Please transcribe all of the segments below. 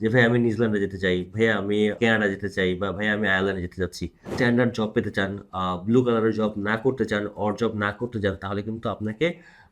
যে, ভাই, আমি নিউজিল্যান্ডে যেতে চাই। ভাইয়া আমি কানাডা যেতে চাই বা ভাইয়া আমি আয়ারল্যান্ডে যেতে চাচ্ছি স্ট্যান্ডার্ড জব পেতে চান ব্লু কালারের জব না করতে চান অর জব না করতে চান তাহলে কিন্তু আপনাকে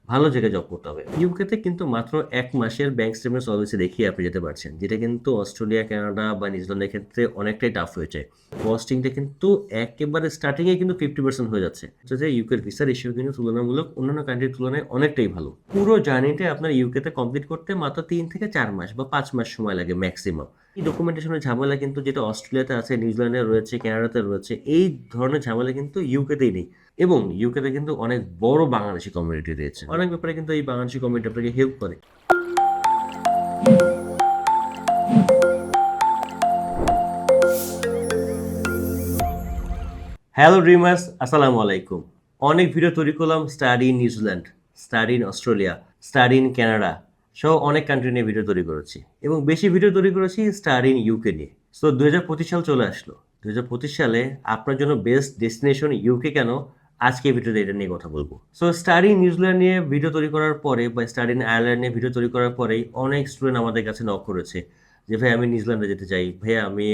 ভালো জায়গায় জব করতে হবে। ইউকেতে কিন্তু মাত্র এক মাসের ব্যাংক স্টেটমেন্ট সলভেন্সি দেখিয়ে আপনি যেতে পারছেন, যেটা কিন্তু অস্ট্রেলিয়া, কানাডা বা নিউজিল্যান্ডের ক্ষেত্রে অনেকটাই টাফ হয়েছে। কস্টিংটা কিন্তু একেবারে স্টার্টিংয়ে কিন্তু ফিফটি পার্সেন্ট হয়ে যাচ্ছে। যে ইউকের ভিসার ইস্যু কিন্তু তুলনামূলক অন্যান্য কান্ট্রির তুলনায় অনেকটাই ভালো। পুরো জার্নিটা আপনার ইউকেতে কমপ্লিট করতে মাত্র তিন থেকে চার মাস বা পাঁচ মাস সময় লাগে ম্যাক্সিমাম এই ডকুমেন্টেশনের ঝামেলা কিন্তু যেটা অস্ট্রেলিয়াতে আছে নিউজিল্যান্ডে রয়েছে, কানাডাতে রয়েছে, এই ধরনের ঝামেলা কিন্তু ইউকেতেই নেই। এবং ইউকেতে কিন্তু অনেক বড় বাংলাদেশি কমিউনিটি রয়েছে। অনেক ব্যাপারে কিন্তু এই বাংলাদেশি কমিউনিটি আপনাকে হেল্প করে। হ্যালো ড্রিমার্স আসসালামু আলাইকুম। অনেক ভিডিও তৈরি করলাম study in New Zealand study in Australia study in Canada সহ অনেক কান্ট্রি নিয়ে ভিডিও তৈরি করেছি। এবং বেশি ভিডিও তৈরি করেছি স্টাডি ইন ইউকে নিয়ে। সো দু হাজার পঁচিশ সাল চলে আসলো। দু হাজার পঁচিশ সালে আপনার জন্য বেস্ট ডেস্টিনেশন ইউকে কেন? আজকে ভিডিওতে এটা নিয়ে কথা বলব। সো স্টাডি নিউজিল্যান্ড নিয়ে ভিডিও তৈরি করার পরে বা স্টাডি ইন আয়ারল্যান্ড নিয়ে ভিডিও তৈরি করার পরেই অনেক স্টুডেন্ট আমাদের কাছে নক করেছে যে ভাই আমি নিউজিল্যান্ডে যেতে চাই। ভাই আমি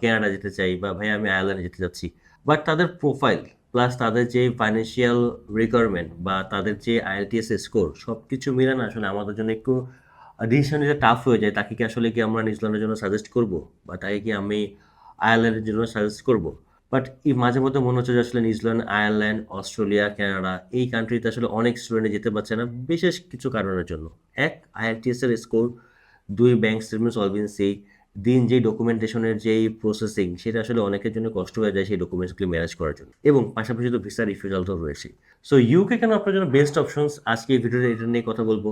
কানাডা যেতে চাই বা ভাই আমি আয়ারল্যান্ডে যেতে চাচ্ছি বাট তাদের প্রোফাইল প্লাস তাদের যে ফাইন্যান্সিয়াল রিকোয়ারমেন্ট বা তাদের যে আইএলটিএস স্কোর সব কিছু মিলে না আসলে আমাদের জন্য একটু ডিসিশন নিতে টাফ হয়ে যায়, তাকে কি আসলে কি আমরা নিউজিল্যান্ডের জন্য সাজেস্ট করব? বা তাকে কি আমি আয়ারল্যান্ডের জন্য সাজেস্ট করব? বাট এই মাঝে মধ্যে মনে হচ্ছে যে আসলে নিউজিল্যান্ড, আয়ারল্যান্ড, অস্ট্রেলিয়া, কানাডা এই কান্ট্রিতে আসলে অনেক স্টুডেন্ট যেতে পারছে না, বিশেষ কিছু কারণের জন্য। এক আইএলটিএস এর স্কোর দুই ব্যাংক স্টেটমেন্ট সলভেন্সি দিন যে ডকুমেন্টেশনের যেই প্রসেসিং সেটা আসলে অনেকের জন্য কষ্ট হয়ে যায় সেই ডকুমেন্টসগুলি ম্যানেজ করার জন্য। এবং পাশাপাশি তো ভিসা রিফিউজাল তো রয়েছে সো ইউকে কেন আপনার জন্য বেস্ট অপশনস আজকে এই ভিডিওতে এটা নিয়ে কথা বলব।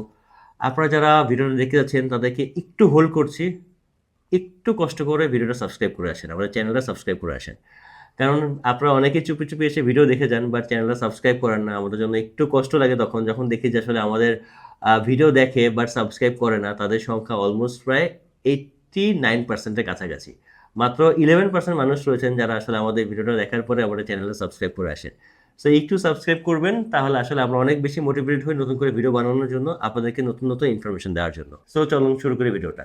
আপনারা যারা ভিডিওটা দেখতে যাচ্ছেন, তাদেরকে একটু হোল্ড করছি। একটু কষ্ট করে ভিডিওটা সাবস্ক্রাইব করে আসেন। আমাদের চ্যানেলটা সাবস্ক্রাইব করে আসেন। কারণ আপনারা অনেকেই চুপি চুপি এসে ভিডিও দেখে যান বাট চ্যানেলটা সাবস্ক্রাইব করেন না। আমাদের জন্য একটু কষ্ট লাগে তখন, যখন দেখি যে আসলে আমাদের ভিডিও দেখে বাট সাবস্ক্রাইব করে না, তাদের সংখ্যা অলমোস্ট প্রায় এইটটি নাইন পার্সেন্টের কাছাকাছি। মাত্র ইলেভেন পার্সেন্ট মানুষ রয়েছেন যারা আসলে আমাদের ভিডিওটা দেখার পরে আমাদের চ্যানেলে সাবস্ক্রাইব করে আসেন। সো একটু সাবস্ক্রাইব করবেন, তাহলে আসলে আমরা অনেক বেশি মোটিভেটেড হই নতুন করে ভিডিও বানানোর জন্য, আপনাদেরকে নতুন নতুন ইনফরমেশন দেওয়ার জন্য। সো চলুন শুরু করি ভিডিওটা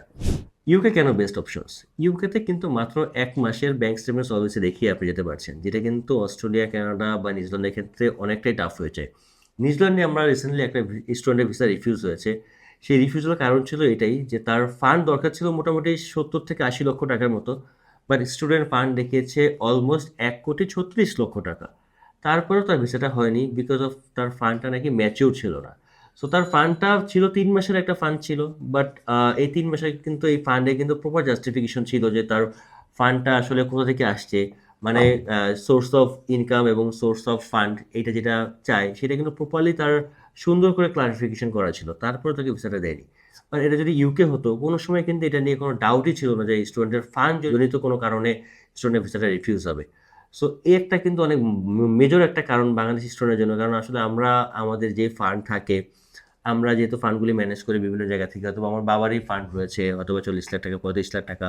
ইউকে কেন বেস্ট অপশনস ইউকেতে কিন্তু মাত্র এক মাসের ব্যাংক স্টেটমেন্ট সলভেন্সি দেখিয়ে আপনি যেতে পারছেন, যেটা কিন্তু অস্ট্রেলিয়া, কানাডা বা নিউজিল্যান্ডের ক্ষেত্রে অনেকটাই টাফ হয়েছে। নিউজিল্যান্ডে আমরা রিসেন্টলি একটা স্টুডেন্টের ভিসা রিফিউজ হয়েছে। সেই রিফিউজালের কারণ ছিল এটাই যে তার ফান্ড দরকার ছিল মোটামুটি সত্তর থেকে আশি লক্ষ টাকার মতো বাট স্টুডেন্ট ফান্ড দেখিয়েছে অলমোস্ট এক কোটি ছত্রিশ লক্ষ টাকা। তারপরেও তার ভিসাটা হয়নি বিকজ অফ তার ফান্ডটা নাকি ম্যাচিউর ছিল না। সো তার ফান্ডটা ছিল তিন মাসের একটা ফান্ড ছিল বাট এই তিন মাসের কিন্তু এই ফান্ডে কিন্তু প্রপার জাস্টিফিকেশন ছিল যে তার ফান্ডটা আসলে কোথা থেকে আসছে। মানে সোর্স অফ ইনকাম এবং সোর্স অফ ফান্ড এটা যেটা চায়, সেটা কিন্তু প্রপারলি তার সুন্দর করে ক্লারিফিকেশন করা ছিল। তারপরে তাকে ভিসাটা দেয়নি। আর এটা যদি ইউকে হতো, কোনো সময় কিন্তু এটা নিয়ে কোনো ডাউটই ছিল না যে স্টুডেন্টের ফান্ড জনিত কোনো কারণে স্টুডেন্টের ভিসাটা রিফিউজ হবে। সো এই একটা কিন্তু অনেক মেজর একটা কারণ বাংলাদেশি স্টুডেন্টের জন্য। কারণ আসলে আমরা, আমাদের যে ফান্ড থাকে, আমরা যেহেতু ফান্ডগুলি ম্যানেজ করি বিভিন্ন জায়গা থেকে, অথবা আমার বাবারই ফান্ড রয়েছে, অথবা চল্লিশ লাখ টাকা, পঁয়ত্রিশ লাখ টাকা,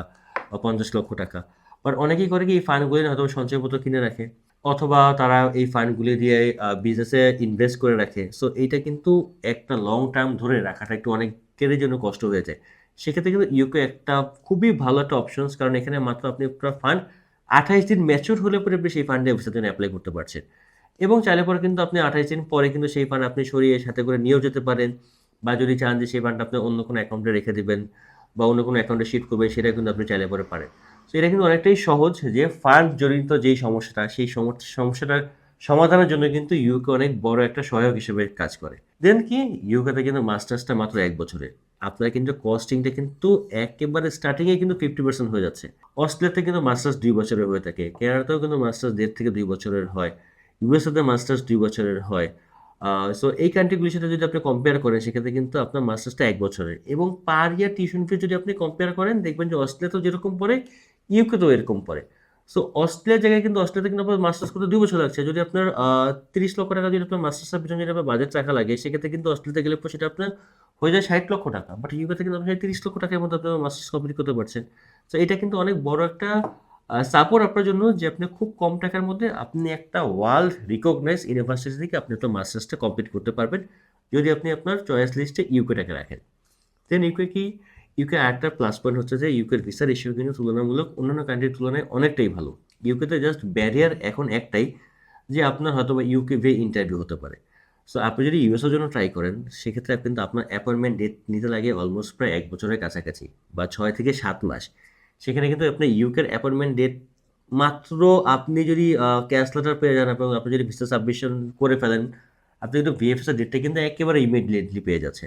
বা পঞ্চাশ লক্ষ টাকা। বাট অনেকেই করে কি, এই ফান্ডগুলি হয়তো সঞ্চয়পত্র কিনে রাখে। অথবা তারা এই ফান্ডগুলি দিয়ে বিজনেসে ইনভেস্ট করে রাখে। সো এইটা কিন্তু একটা লং টার্ম ধরে রাখাটা একটু অনেকের জন্য কষ্ট হয়ে যায়। সেক্ষেত্রে কিন্তু ইউকে একটা খুবই ভালো একটা অপশনস কারণ এখানে মাত্র আপনি একটা ফান্ড আঠাইশ দিন ম্যাচিউর হলে পরে আপনি সেই ফান্ডে ভিসার জন্য অ্যাপ্লাই করতে পারছেন। এবং চাইলে পরে কিন্তু আপনি আঠাইশ দিন পরে কিন্তু সেই ফান্ড আপনি সরিয়ে সাথে করে নিয়েও যেতে পারেন। বা যদি চান যে সেই ফান্ডটা আপনি অন্য কোনো অ্যাকাউন্টে রেখে দেবেন বা অন্য কোনো অ্যাকাউন্টে শিফট করবেন, সেটা কিন্তু আপনি চাইলে পরে পারেন। তো এটা কিন্তু অনেকটাই সহজ যে ফান্ড জড়িত যেই সমস্যাটা, সেই সমস্যা সমস্যাটার সমাধানের জন্য কিন্তু ইউকে অনেক বড় একটা সহায়ক হিসেবে কাজ করে। দেন কি? ইউকেতে কিন্তু মাস্টার্সটা মাত্র এক বছরের আপনার কিন্তু কস্টিংটা কিন্তু একেবারে স্টার্টিংয়ে কিন্তু ফিফটি পার্সেন্ট হয়ে যাচ্ছে। অস্ট্রেলিয়াতে কিন্তু মাস্টার্স দুই বছরের হয়ে থাকে। কেনাডাতেও কিন্তু মাস্টার্স দেড় থেকে দুই বছরের হয়। ইউএসএতে মাস্টার্স দুই বছরের হয়। সো এই কান্ট্রিগুলির সাথে যদি আপনি কম্পেয়ার করেন, সেক্ষেত্রে কিন্তু আপনার মাস্টার্সটা এক বছরের। এবং পার ইয়ার টিউশন ফি যদি আপনি কম্পেয়ার করেন, দেখবেন যে অস্ট্রেলিয়াতেও যেরকম পড়ে ইউকেতেও এরকম পড়ে। সো অস্ট্রেলিয়ার জায়গায় কিন্তু অস্ট্রেলিয়াতে কিন্তু আপনার মাস্টার্স করতে দুই বছর লাগছে। যদি আপনার তিরিশ লক্ষ টাকা যদি আপনার মাস্টার্সের পিছনে যদি আপনার বাজেট টাকা লাগে, সেক্ষেত্রে কিন্তু অস্ট্রেলিয়াতে গেলে সেটা আপনার হয়ে যায় ষাট লক্ষ টাকা। বাট ইউকেতে কিন্তু আপনি তিরিশ লক্ষ টাকার মধ্যে আপনার মাস্টার্স কমপ্লিট করতে পারছেন। তো এটা কিন্তু অনেক বড় একটা সাপোর্ট আপনার জন্য যে আপনি খুব কম টাকার মধ্যে আপনি একটা ওয়ার্ল্ড রিকগনাইজ ইউনিভার্সিটি থেকে আপনি আপনার মাস্টার্সটা কমপ্লিট করতে পারবেন। যদি আপনি আপনার চয়েস লিস্টে ইউকেটাকে রাখেন। দেন ইউকে কি ইউকে আরেকটা প্লাস পয়েন্ট হচ্ছে যে ইউকের ভিসার ইস্যু কিন্তু তুলনামূলক অন্যান্য কান্ট্রির তুলনায় অনেকটাই ভালো। ইউকেতে জাস্ট ব্যারিয়ার এখন একটাই যে আপনার হয়তো বা ইউকে ভে ইন্টারভিউ হতে পারে। সো আপনি যদি ইউএসের জন্য ট্রাই করেন, সেক্ষেত্রে কিন্তু আপনার অ্যাপয়েন্টমেন্ট ডেট নিতে লাগে অলমোস্ট প্রায় এক বছরের কাছাকাছি বা ছয় থেকে সাত মাস। সেখানে কিন্তু আপনি ইউকের অ্যাপয়েন্টমেন্ট ডেট মাত্র আপনি যদি ক্যাশ লেটার পেয়ে যান এবং আপনি যদি ভিসা সাবমিশন করে ফেলেন, আপনি কিন্তু ভিএফএসের ডেটটা কিন্তু একেবারে ইমিডিয়েটলি পেয়ে যাচ্ছে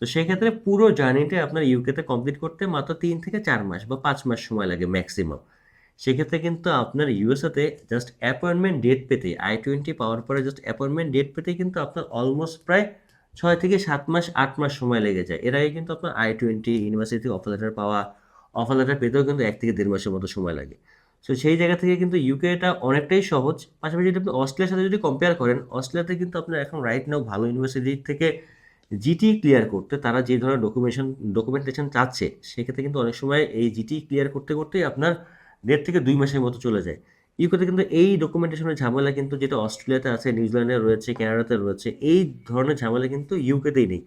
তো সেক্ষেত্রে পুরো জার্নিটা আপনার ইউকেতে কমপ্লিট করতে মাত্র তিন থেকে চার মাস বা পাঁচ মাস সময় লাগে ম্যাক্সিমাম সেক্ষেত্রে কিন্তু আপনার ইউএসএতে জাস্ট অ্যাপয়েন্টমেন্ট ডেট পেতে আই টোয়েন্টি পাওয়ার পরে জাস্ট অ্যাপয়েন্টমেন্ট ডেট পেতে কিন্তু আপনার অলমোস্ট প্রায় ছয় থেকে সাত মাস, আট মাস সময় লেগে যায়। এর আগে কিন্তু আপনার I twenty university offer letter পাওয়া অফার লেটার পেতেও কিন্তু এক থেকে দেড় মাসের মতো সময় লাগে। সো সেই জায়গা থেকে কিন্তু ইউকেটা অনেকটাই সহজ। পাশাপাশি যদি আপনি অস্ট্রেলিয়ার সাথে যদি কম্পেয়ার করেন, অস্ট্রেলিয়াতে কিন্তু আপনার এখন রাইট নাও ভালো ইউনিভার্সিটি থেকে জিটি ক্লিয়ার করতে তারা যে ধরনের ডকুমেন্টেশন ডকুমেন্টেশন চাচ্ছে, সেক্ষেত্রে কিন্তু অনেক সময় এই জিটি ক্লিয়ার করতে করতেই আপনার দেড় থেকে দুই মাসের মতো চলে যায়। ইউকেতে কিন্তু এই ডকুমেন্টেশনের ঝামেলা কিন্তু যেটা অস্ট্রেলিয়াতে আছে নিউজিল্যান্ডে রয়েছে, কানাডাতে রয়েছে, এই ধরনের ঝামেলা কিন্তু ইউকেতেই নেই।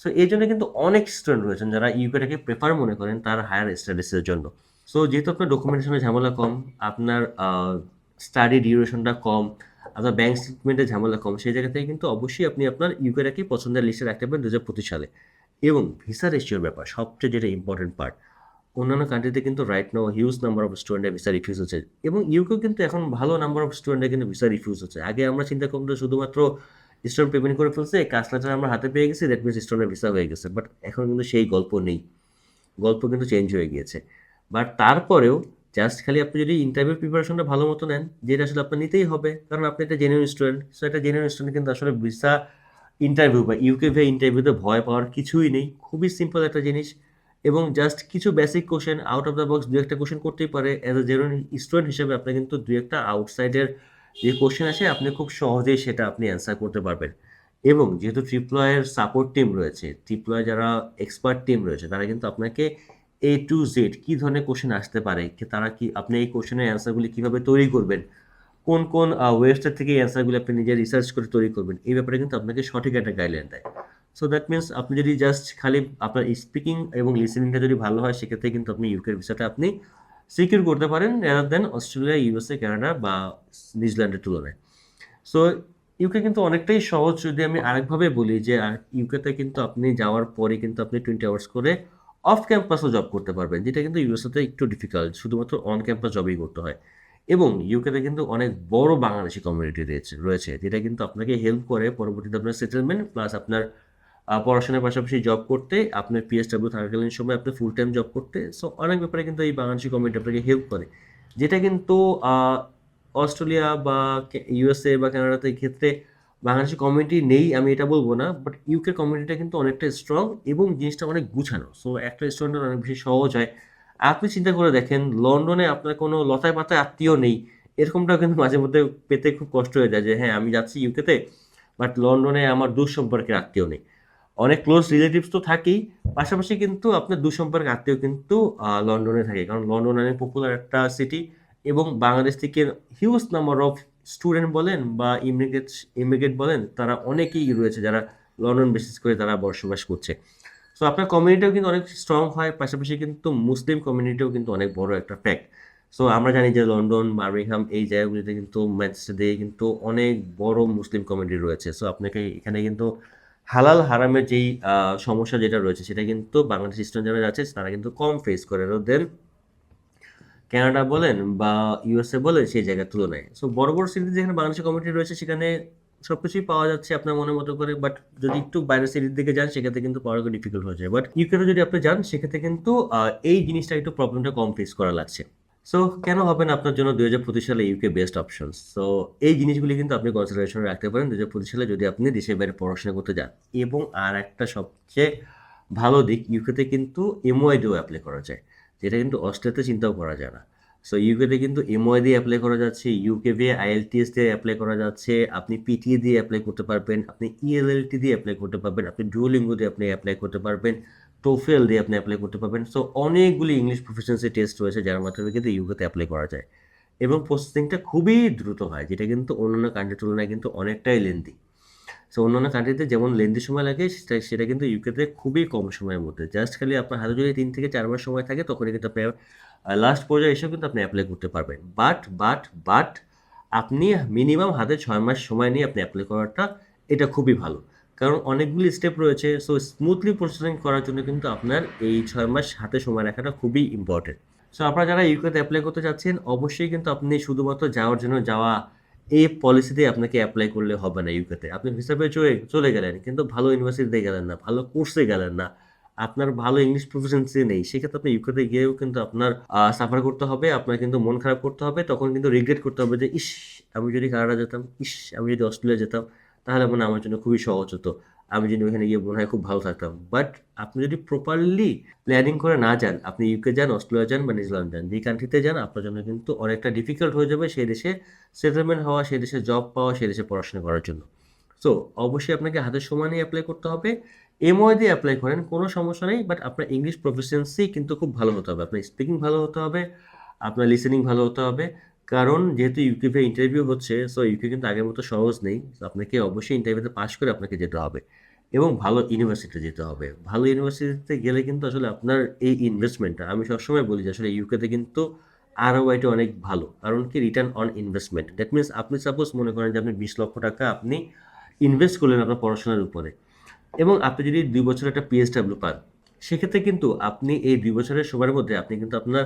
সো এই জন্য কিন্তু অনেক স্টুডেন্ট রয়েছেন যারা ইউকেটাকে প্রেফার মনে করেন তার হায়ার স্টাডিজের জন্য। সো যেহেতু আপনার ডকুমেন্টেশনের ঝামেলা কম, আপনার স্টাডি ডিউরেশনটা কম আপনার ব্যাংক স্টেটমেন্টের ঝামেলা কম, সেই জায়গা থেকে কিন্তু অবশ্যই আপনি আপনার ইউকেটাকে পছন্দের লিস্টে রাখতে পারেন দু হাজার পঁচিশ সালে। এবং ভিসা রেশিওর ব্যাপার, সবচেয়ে যেটা ইম্পর্টেন্ট পার্ট অন্যান্য কান্ট্রিতে কিন্তু right now huge number of স্টুডেন্টের ভিসা রিফিউজ হচ্ছে। এবং ইউকেও কিন্তু এখন ভালো নাম্বার অফ স্টুডেন্টের কিন্তু ভিসা রিফিউজ হচ্ছে। আগে আমরা চিন্তা করতাম শুধুমাত্র স্টুডেন্ট পেমেন্ট করে ফেলছে কাজ লেটার আমরা হাতে পেয়ে গেছি দ্যাট মিনস স্টুডেন্টের ভিসা হয়ে গেছে। বাট এখন কিন্তু সেই গল্প নেই। গল্প কিন্তু চেঞ্জ হয়ে গিয়েছে। বাট তারপরেও জাস্ট খালি আপনি যদি ইন্টারভিউ প্রিপারেশনটা ভালো মতো নেন, যেটা আসলে আপনার নিতেই হবে, কারণ আপনি একটা জেনুইন স্টুডেন্ট সো একটা জেনুইন স্টুডেন্ট কিন্তু আসলে ভিসা ইন্টারভিউ বা ইউকে ভে ইন্টারভিউতে ভয় পাওয়ার কিছুই নেই। খুবই সিম্পল একটা জিনিস এবং জাস্ট কিছু basic question out of the box দু একটা কোশ্চেন করতেই পারে। অ্যাজ এ জেনুইন স্টুডেন্ট হিসেবে আপনি কিন্তু দু একটা আউটসাইডের যে কোশ্চেন আছে আপনি খুব সহজেই সেটা আপনি অ্যান্সার করতে পারবেন। এবং যেহেতু ট্রিপ্লয়ের সাপোর্ট টিম রয়েছে ট্রিপ্লয় যারা এক্সপার্ট টিম রয়েছে, তারা কিন্তু আপনাকে এ টু জেড কী ধরনের কোশ্চেন আসতে পারে? তারা কি, আপনি এই কোশ্চেনের অ্যান্সারগুলি কীভাবে তৈরি করবেন? কোন কোন ওয়েবসাইট থেকে এই অ্যান্সারগুলি আপনি নিজে রিসার্চ করে তৈরি করবেন? এই ব্যাপারে কিন্তু আপনাকে সঠিক একটা গাইডলাইন দেয়। সো দ্যাট মিনস আপনি যদি জাস্ট খালি আপনার স্পিকিং এবং লিসেনিংটা যদি ভালো হয়, সেক্ষেত্রে কিন্তু আপনি ইউকের ভিসাটা আপনি সিকিউর করতে পারেন rather than Australia USA Canada বা নিউজিল্যান্ডের তুলনায়। সো ইউকে কিন্তু অনেকটাই সহজ। যদি আমি আরেকভাবে বলি যে ইউকেতে কিন্তু আপনি যাওয়ার পরে কিন্তু আপনি টোয়েন্টি আওয়ার্স করে অফ ক্যাম্পাসও জব করতে পারবেন, যেটা কিন্তু ইউএসএতে একটু ডিফিকাল্ট শুধুমাত্র অন ক্যাম্পাস জবই করতে হয়। এবং ইউকেতে কিন্তু অনেক বড় বাংলাদেশি কমিউনিটি রয়েছে রয়েছে, যেটা কিন্তু আপনাকে হেল্প করে পরবর্তীতে আপনার সেটেলমেন্ট প্লাস আপনার পড়াশোনার পাশাপাশি জব করতে, আপনার পিএসডাব্লিউ থাকাকালীন সময় আপনি ফুল টাইম জব করতে সো অনেক ব্যাপারে কিন্তু এই বাংলাদেশি কমিউনিটি আপনাকে হেল্প করে। যেটা কিন্তু অস্ট্রেলিয়া বা ইউএসএ বা কানাডাতে ক্ষেত্রে বাংলাদেশি কমিউনিটি নেই, আমি এটা বলব না বাট ইউকে কমিউনিটিটা কিন্তু অনেকটা স্ট্রং এবং জিনিসটা অনেক গুছানো। সো একটা স্টুডেন্টের অনেক বেশি সহজ হয়। আপনি চিন্তা করে দেখেন লন্ডনে আপনার কোনো লতায় পাতায় আত্মীয় নেই, এরকমটাও কিন্তু মাঝে মধ্যে পেতে খুব কষ্ট হয়ে যায় যে হ্যাঁ আমি যাচ্ছি ইউকেতে বাট লন্ডনে আমার দূর সম্পর্কের আত্মীয় নেই। অনেক ক্লোজ রিলেটিভস তো থাকেই, পাশাপাশি কিন্তু আপনার দূর সম্পর্কের আত্মীয় কিন্তু লন্ডনে থাকে। কারণ লন্ডন অনেক পপুলার একটা সিটি এবং বাংলাদেশ থেকে হিউজ নাম্বার অফ স্টুডেন্ট বলেন বা ইমিগ্রেট ইমিগ্রেট বলেন, তারা অনেকেই রয়েছে যারা লন্ডন বেসিস করে তারা বসবাস করছে। সো আপনার কমিউনিটিও কিন্তু অনেক স্ট্রং হয়, পাশাপাশি কিন্তু মুসলিম কমিউনিটিও কিন্তু অনেক বড় একটা ফ্যাক্ট সো আমরা জানি যে লন্ডন বার্মিংহাম এই জায়গাগুলিতে কিন্তু ম্যানচেস্টারে কিন্তু অনেক বড় মুসলিম কমিউনিটি রয়েছে। সো আপনাকে এখানে কিন্তু হালাল হারামের যেই সমস্যা যেটা রয়েছে, সেটা কিন্তু বাংলাদেশ স্টুডেন্ট যারা আছে তারা কিন্তু কম ফেস করে। দেন কানাডা বলেন বা ইউএসএ বলেন সেই জায়গার তুলনায়। সো বড় বড় সিটিতে যেখানে বাংলাদেশের কমিউনিটি রয়েছে, সেখানে সব কিছুই পাওয়া যাচ্ছে আপনার মনে মতো করে বাট যদি একটু বাইরের সিটির দিকে যান, সেক্ষেত্রে কিন্তু পাওয়া ডিফিকাল্ট হয়ে যায়। বাট ইউকেতে যদি আপনি যান, সেক্ষেত্রে কিন্তু এই জিনিসটা একটু প্রবলেমটা কম ফেস করা লাগছে। সো কেন হবে না আপনার জন্য দুই হাজার পঁচিশ সালে ইউকে বেস্ট অপশন সো এই জিনিসগুলি কিন্তু আপনি কনসিডারেশনে রাখতে পারেন। দু হাজার পঁচিশ সালে যদি আপনি দেশের বাইরে পড়াশোনা করতে যান, এবং আর একটা সবচেয়ে ভালো দিক ইউকেতে কিন্তু এমওয়াই দিয়েও অ্যাপ্লাই করা যায়। যেটা কিন্তু অস্ট্রেলিয়াতে চিন্তাও করা যায় না। সো ইউকেতে কিন্তু এমওয়াই দিয়ে অ্যাপ্লাই করা যাচ্ছে ইউকে দিয়ে আইএলটিএস দিয়ে অ্যাপ্লাই করা যাচ্ছে, আপনি পিটিএ দিয়ে অ্যাপ্লাই করতে পারবেন, আপনি ইএলএলটি দিয়ে অ্যাপ্লাই করতে পারবেন, আপনি ডুয়োলিঙ্গো দিয়ে আপনি অ্যাপ্লাই করতে পারবেন টোফেল দিয়ে আপনি অ্যাপ্লাই করতে পারবেন। সো অনেকগুলি ইংলিশ প্রফেশনসি টেস্ট রয়েছে যার মাধ্যমে কিন্তু ইউকেতে অ্যাপ্লাই করা যায়। এবং প্রসেসিংটা খুবই দ্রুত হয়, যেটা কিন্তু অন্যান্য কান্ট্রির তুলনায় কিন্তু অনেকটাই লেন্দি সো অন্যান্য কান্ট্রিতে যেমন লেন্দি সময় লাগে, সেটা সেটা কিন্তু ইউকেতে খুবই কম সময়ের মধ্যে। জাস্ট খালি আপনার হাতে যদি তিন থেকে চার মাস সময় থাকে, তখনই কিন্তু আপনি লাস্ট পর্যায়ে এসেও কিন্তু আপনি অ্যাপ্লাই করতে পারবেন। বাট বাট বাট আপনি মিনিমাম হাতে ছয় মাস সময় নিয়ে আপনি অ্যাপ্লাই করাটা, এটা খুবই ভালো। কারণ অনেকগুলি স্টেপ রয়েছে সো স্মুথলি প্রসেসিং করার জন্য কিন্তু আপনার এই ছয় মাস হাতে সময় রাখাটা খুবই ইম্পর্টেন্ট সো আপনারা যারা ইউকেতে অ্যাপ্লাই করতে চাচ্ছেন, অবশ্যই কিন্তু আপনি শুধুমাত্র যাওয়ার জন্য যাওয়া এই পলিসিতে আপনাকে অ্যাপ্লাই করলে হবে না ইউকেতে আপনি পেয়ে চলে চলে গেলেন, কিন্তু ভালো ইউনিভার্সিটিতে গেলেন না, ভালো কোর্সে গেলেন না। আপনার ভালো ইংলিশ প্রফিসিয়েন্সি নেই, সেক্ষেত্রে আপনি ইউকেতে গিয়েও কিন্তু আপনার সাফার করতে হবে, আপনার কিন্তু মন খারাপ করতে হবে, তখন কিন্তু রিগ্রেট করতে হবে যে, ইস, আমি যদি কানাডা যেতাম, ইস, আমি যদি অস্ট্রেলিয়া যেতাম, তাহলে মানে আমার জন্য খুবই সহজ হতো। আমি যদি ওখানে গিয়ে মনে হয় খুব ভালো থাকতাম। বাট আপনি যদি প্রপারলি প্ল্যানিং করে না যান, আপনি ইউকে যান অস্ট্রেলিয়া যান বা নিউজিল্যান্ড যান, যে কান্ট্রিতে যান, আপনার জন্য কিন্তু অনেকটা ডিফিকাল্ট হয়ে যাবে সেই দেশে সেটেলমেন্ট হওয়া, সেই দেশে জব পাওয়া, সেই দেশে পড়াশোনা করার জন্য। সো অবশ্যই আপনাকে হাতের সময় নিয়ে অ্যাপ্লাই করতে হবে। এমওয়াই দিয়ে অ্যাপ্লাই করেন, কোনো সমস্যা নেই বাট আপনার ইংলিশ প্রফিসিয়েন্সি কিন্তু খুব ভালো হতে হবে। আপনার স্পিকিং ভালো হতে হবে, আপনার লিসেনিং ভালো হতে হবে। কারণ যেহেতু ইউকিতে ইন্টারভিউ হচ্ছে সো ইউকে কিন্তু আগের মতো সহজ নেই। আপনাকে অবশ্যই ইন্টারভিউতে পাশ করে আপনাকে যেতে হবে। এবং ভালো ইউনিভার্সিটিতে যেতে হবে। ভালো ইউনিভার্সিটিতে গেলে কিন্তু আসলে আপনার এই ইনভেস্টমেন্টটা আমি সবসময় বলি যে আসলে ইউকেতে কিন্তু আরও ওয়াইটা অনেক ভালো। কারণ কি? Return on investment that means আপনি সাপোজ মনে করেন যে আপনি বিশ লক্ষ টাকা আপনি ইনভেস্ট করলেন আপনার পড়াশোনার উপরে। এবং আপনি যদি দুই বছর একটা পিএসডাব্লিউ পান, সেক্ষেত্রে কিন্তু আপনি এই দুই বছরের সময়ের মধ্যে আপনি কিন্তু আপনার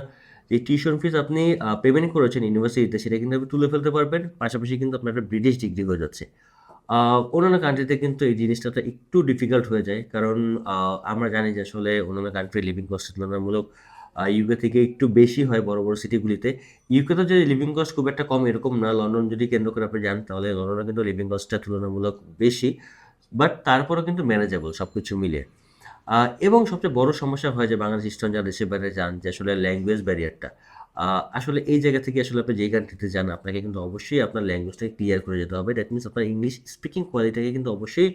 যে টিউশন ফিস আপনি পেমেন্ট করেছেন ইউনিভার্সিটিতে সেটা কিন্তু আপনি তুলে ফেলতে পারবেন। পাশাপাশি কিন্তু আপনার একটা ব্রিটিশ ডিগ্রি হয়ে যাচ্ছে। অন্যান্য কান্ট্রিতে কিন্তু এই জিনিসটা একটু ডিফিকাল্ট হয়ে যায়। কারণ আমরা জানি যে আসলে অন্যান্য কান্ট্রি লিভিং কস্ট তুলনামূলক ইউকে থেকে একটু বেশি হয় বড় বড় সিটিগুলিতে ইউকে তো যে লিভিং কস্ট খুব একটা কম এরকম না। লন্ডন যদি কেন্দ্র করে আপনি যান, তাহলে লন্ডনে কিন্তু লিভিং কস্টটা তুলনামূলক বেশি। বাট তারপরেও কিন্তু ম্যানেজেবল সব কিছু মিলিয়ে। এবং সবচেয়ে বড় সমস্যা হয় যে বাংলাদেশ স্টুডেন্ট যারা দেশের বাইরে যান, যে আসলে ল্যাঙ্গুয়েজ ব্যারিয়ারটা আসলে এই জায়গা থেকে আসলে আপনি যেই কান্ট্রিতে যান, আপনাকে কিন্তু অবশ্যই আপনার ল্যাঙ্গুয়েজটাকে ক্লিয়ার করে যেতে হবে। দ্যাট মিনস আপনার ইংলিশ স্পিকিং কোয়ালিটিটাকে কিন্তু অবশ্যই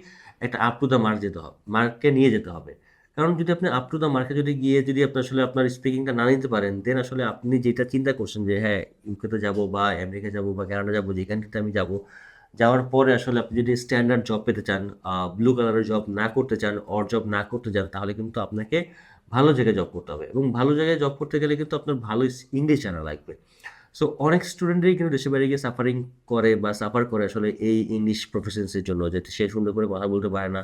একটা আপ টু দ্য মার্ক যেতে হবে মার্কে নিয়ে যেতে হবে। কারণ যদি আপনি আপ টু দ্য মার্কে যদি গিয়ে যদি আপনি আসলে আপনার স্পিকিংটা না নিতে পারেন দেন আসলে আপনি যেটা চিন্তা করছেন যে হ্যাঁ ইউকেতে যাব বা আমেরিকা যাব বা কানাডা যাব, যে কান্ট্রিতে আমি যাব যাওয়ার পরে আসলে আপনি যদি স্ট্যান্ডার্ড জব পেতে চান ব্লু কালারের জব না করতে চান অর জব না করতে চান, তাহলে কিন্তু আপনাকে ভালো জায়গায় জব করতে হবে। এবং ভালো জায়গায় জব করতে গেলে কিন্তু আপনার ভালো ইংলিশ জানা লাগবে। সো অনেক স্টুডেন্টই কিন্তু দেশের বাইরে গিয়ে সাফারিং করে বা সাফার করে আসলে এই ইংলিশ প্রফেশনসির জন্য, যে সে সুন্দর করে কথা বলতে পারে না,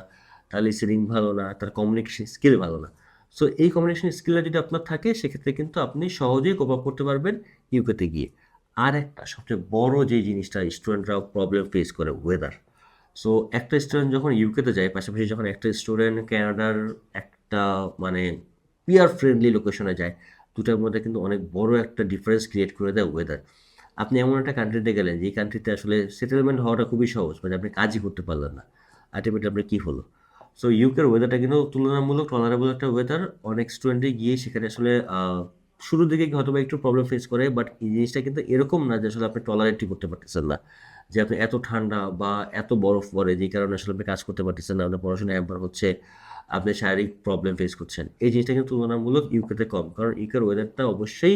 তার লিসেনিং ভালো না, তার কমিউনিকেশন স্কিল ভালো না। সো এই কমিউনিকেশন স্কিলটা যদি আপনার থাকে, সেক্ষেত্রে কিন্তু আপনি সহজেই কোপ করতে পারবেন ইউকেতে গিয়ে। আর একটা সবচেয়ে বড় যে জিনিসটা স্টুডেন্টরা প্রবলেম ফেস করে ওয়েদার সো একটা স্টুডেন্ট যখন ইউকেতে যায়, পাশাপাশি যখন একটা স্টুডেন্ট কানাডার একটা মানে পিয়ার ফ্রেন্ডলি লোকেশনে যায়, দুটার মধ্যে কিন্তু অনেক বড় একটা ডিফারেন্স ক্রিয়েট করে দেয় ওয়েদার আপনি এমন একটা কান্ট্রিতে গেলেন যে কান্ট্রিতে আসলে সেটেলমেন্ট হওয়াটা খুবই সহজ মানে আপনি কাজই করতে পারলেন না। আলটিমেটলি আপনার কী হলো? সো ইউকের ওয়েদারটা কিন্তু তুলনামূলক টলারেবল একটা ওয়েদার অনেক স্টুডেন্টই গিয়ে সেখানে আসলে শুরুর দিকে হয়তো বা একটু প্রবলেম ফেস করে বাট এই জিনিসটা কিন্তু এরকম না যে আসলে আপনি টলারেটই করতে পারতেছেন না। যে আপনি এত ঠান্ডা বা এত বরফ পড়ে যে কারণে আসলে আপনি কাজ করতে পারতেছেন না, আপনার পড়াশোনা একবার হচ্ছে, আপনি শারীরিক প্রবলেম ফেস করছেন। এই জিনিসটা কিন্তু তুলনামূলক ইউকেতে কম, কারণ ইউকের ওয়েদারটা অবশ্যই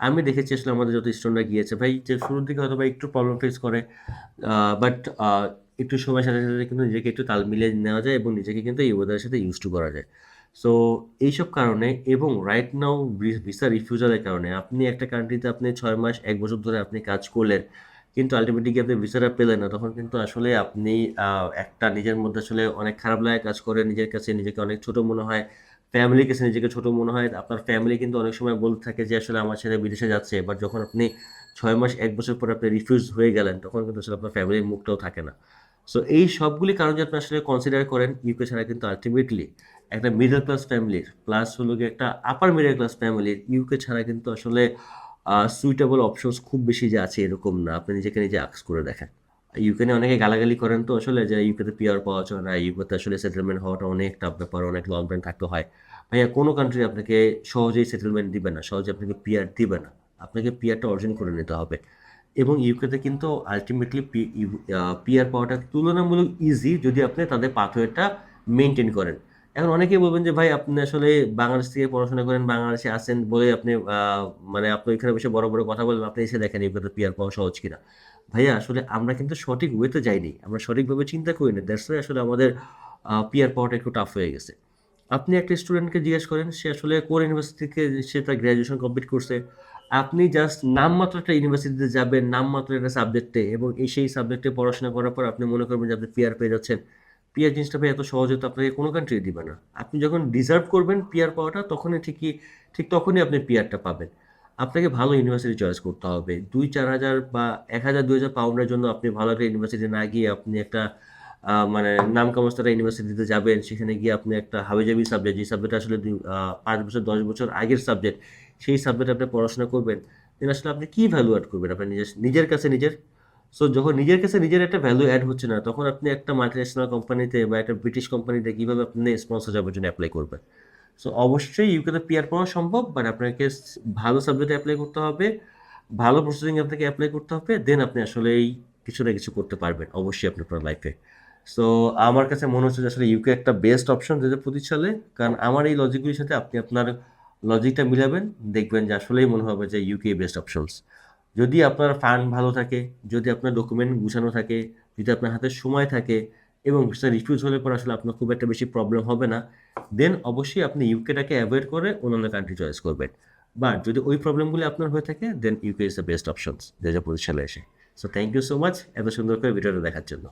আমি দেখেছি আসলে আমাদের যত স্টুডেন্টরা গিয়েছে, ভাই যে শুরুর দিকে হয়তো বা একটু প্রবলেম ফেস করে বাট একটু সময়ের সাথে সাথে কিন্তু নিজেকে একটু তাল মিলিয়ে নেওয়া যায় এবং নিজেকে কিন্তু এই ওয়েদারের সাথে ইউজ টু করা যায়। সো এইসব কারণে এবং রাইট নাও ভিসা রিফিউজালের কারণে আপনি একটা কান্ট্রিতে আপনি ছয় মাস, এক বছর ধরে আপনি কাজ করলেন, কিন্তু আলটিমেটলি আপনি ভিসাটা পেলেন না? তখন কিন্তু আসলে আপনি একটা নিজের মধ্যে আসলে অনেক খারাপ লাগে কাজ করে, নিজের কাছে নিজেকে অনেক ছোট মনে হয় ফ্যামিলির কাছে নিজেকে ছোট মনে হয়। আপনার ফ্যামিলি কিন্তু অনেক সময় বলতে থাকে যে, আসলে আমার ছেলে বিদেশে যাচ্ছে। বাট যখন আপনি ছয় মাস, এক বছর পর আপনি রিফিউজ হয়ে গেলেন, তখন কিন্তু আসলে আপনার ফ্যামিলির মুখটাও থাকে না। সো এই সবগুলি কারণ যদি আপনি আসলে কনসিডার করেন ইউকে ছাড়া কিন্তু আলটিমেটলি একটা মিডল ক্লাস ফ্যামিলির প্লাস হলো গিয়ে একটা আপার মিডল ক্লাস ফ্যামিলির ইউকে ছাড়া কিন্তু আসলে সুইটেবল অপশনস খুব বেশি যে আছে এরকম না। আপনি নিজেকে নিজে আক্স করে দেখেন। ইউকেনে অনেকে গালাগালি করেন তো আসলে যে ইউকেতে পিয়ার পাওয়া যায় না ইউকেতে আসলে সেটেলমেন্ট হওয়াটা অনেক টাফ ব্যাপার, অনেক লং টাইম থাকতে হয়। ভাইয়া, কোনো কান্ট্রি আপনাকে সহজেই সেটেলমেন্ট দিবে না সহজে আপনাকে পিয়ার দিবে না। আপনাকে পিয়ারটা অর্জন করে নিতে হবে। এবং ইউকেতে কিন্তু আলটিমেটলি পিয়ার পাওয়াটা তুলনামূলক ইজি যদি আপনি তাদের পাথওয়েটা মেনটেন করেন। এখন অনেকেই বলবেন যে, ভাই, আপনি আসলে বাংলাদেশ থেকে পড়াশোনা করেন, বাংলাদেশে আসেন বলে আপনি মানে আপনি ওইখানে বসে বড় বড় কথা বলবেন, আপনি এসে দেখেন ইউকেতে পিয়ার পাওয়া সহজ কিনা। ভাইয়া, আসলে আমরা কিন্তু সঠিক ওয়েতে যাইনি। আমরা সঠিকভাবে চিন্তা করি করিনি দ্যাটস আসলে আমাদের পিয়ার পাওয়াটা একটু টাফ হয়ে গেছে। আপনি একটা স্টুডেন্টকে জিজ্ঞেস করেন, সে আসলে কোন ইউনিভার্সিটি থেকে সে তার গ্র্যাজুয়েশন কমপ্লিট করছে। আপনি জাস্ট নামমাত্র একটা ইউনিভার্সিটিতে যাবেন, নামমাত্র একটা সাবজেক্টে এবং এই সেই সাবজেক্টে পড়াশোনা করার পর আপনি মনে করবেন যে, আপনি পিয়ার পেয়ে যাচ্ছেন। পিয়ার জিনিসটা ভাই এত সহজে তো আপনাকে কোনো কান্ট্রি দিবে না। আপনি যখন ডিজার্ভ করবেন পিয়ার পাওয়াটা, তখনই ঠিকই, ঠিক তখনই আপনি পিয়ারটা পাবেন। আপনাকে ভালো ইউনিভার্সিটি চয়েস করতে হবে। দুই, চার হাজার বা এক হাজার, দুই হাজার পাউন্ডের জন্য আপনি ভালো একটা ইউনিভার্সিটি না গিয়ে আপনি একটা মানে নাম কামস্তারা ইউনিভার্সিটিতে যাবেন, সেখানে গিয়ে আপনি একটা হাবিজাবি সাবজেক্ট যে সাবজেক্ট আসলে পাঁচ বছর, দশ বছর আগের সাবজেক্ট সেই সাবজেক্ট আপনি পড়াশোনা করবেন দেন আসলে আপনি কী ভ্যালু অ্যাড করবেন? আপনার নিজের নিজের কাছে নিজের সো যখন নিজের কাছে নিজের একটা ভ্যালু অ্যাড হচ্ছে না, তখন আপনি একটা মাল্টিন্যাশনাল কোম্পানিতে বা একটা ব্রিটিশ কোম্পানিতে কীভাবে আপনি স্পন্সর জবের জন্য অ্যাপ্লাই করবেন? সো অবশ্যই ইউকেতে পিয়ার পাওয়া সম্ভব বাট আপনাকে ভালো সাবজেক্টে অ্যাপ্লাই করতে হবে, ভালো প্রসেসিং আপনাকে অ্যাপ্লাই করতে হবে দেন আপনি আসলে এই কিছু না কিছু করতে পারবেন, অবশ্যই আপনি আপনার লাইফে সো আমার কাছে মনে হচ্ছে যে আসলে ইউকে একটা বেস্ট অপশন দু হাজার পঁচিশ সালে কারণ আমার এই লজিকগুলির সাথে আপনি আপনার লজিকটা মিলাবেন, দেখবেন যে আসলেই মনে হবে যে ইউকে বেস্ট অপশনস যদি আপনার ফান্ড ভালো থাকে, যদি আপনার ডকুমেন্ট গুছানো থাকে, যদি আপনার হাতে সময় থাকে এবং সেটা রিফিউজ হলে পর আসলে আপনার খুব একটা বেশি প্রবলেম হবে না দেন অবশ্যই আপনি ইউকেটাকে অ্যাভয়েড করে অন্যান্য কান্ট্রি চয়েস করবেন। বাট যদি ওই প্রবলেমগুলি আপনার হয়ে থাকে then UK is the best options যে যা প্রতিষ্ঠানে এসে। So thank you so much এত সুন্দর করে ভিডিওটা দেখার জন্য।